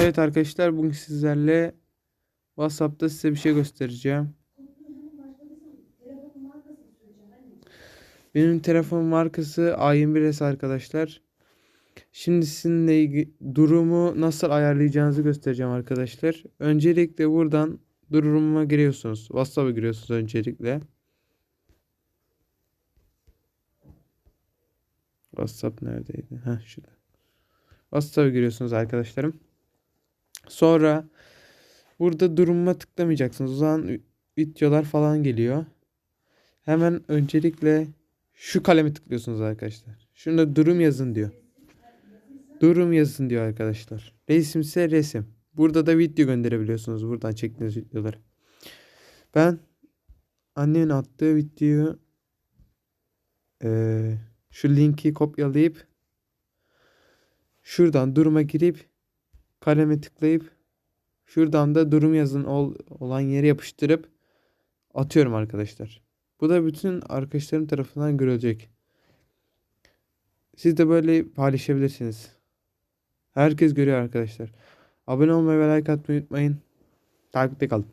Evet arkadaşlar bugün sizlerle WhatsApp'ta size bir şey göstereceğim. Benim telefon markası A21s arkadaşlar. Şimdi sizinle durumu nasıl ayarlayacağınızı göstereceğim arkadaşlar. Öncelikle buradan durumuma giriyorsunuz. WhatsApp'a giriyorsunuz öncelikle. WhatsApp neredeydi? Heh şurada. WhatsApp'a giriyorsunuz arkadaşlarım. Sonra burada durumuma tıklamayacaksınız. O zaman videolar falan geliyor. Hemen öncelikle şu kalemi tıklıyorsunuz arkadaşlar. Şunda durum yazın diyor. Durum yazın diyor arkadaşlar. Resim ise resim. Burada da video gönderebiliyorsunuz. Buradan çektiğiniz videoları. Ben annemin attığı videoyu eee, şu linki kopyalayıp şuradan duruma girip kaleme tıklayıp şuradan da durum yazın ol, olan yere yapıştırıp atıyorum arkadaşlar. Bu da bütün arkadaşlarım tarafından görülecek. Siz de böyle paylaşabilirsiniz. Herkes görüyor arkadaşlar. Abone olmayı ve like atmayı unutmayın. Takipte kalın.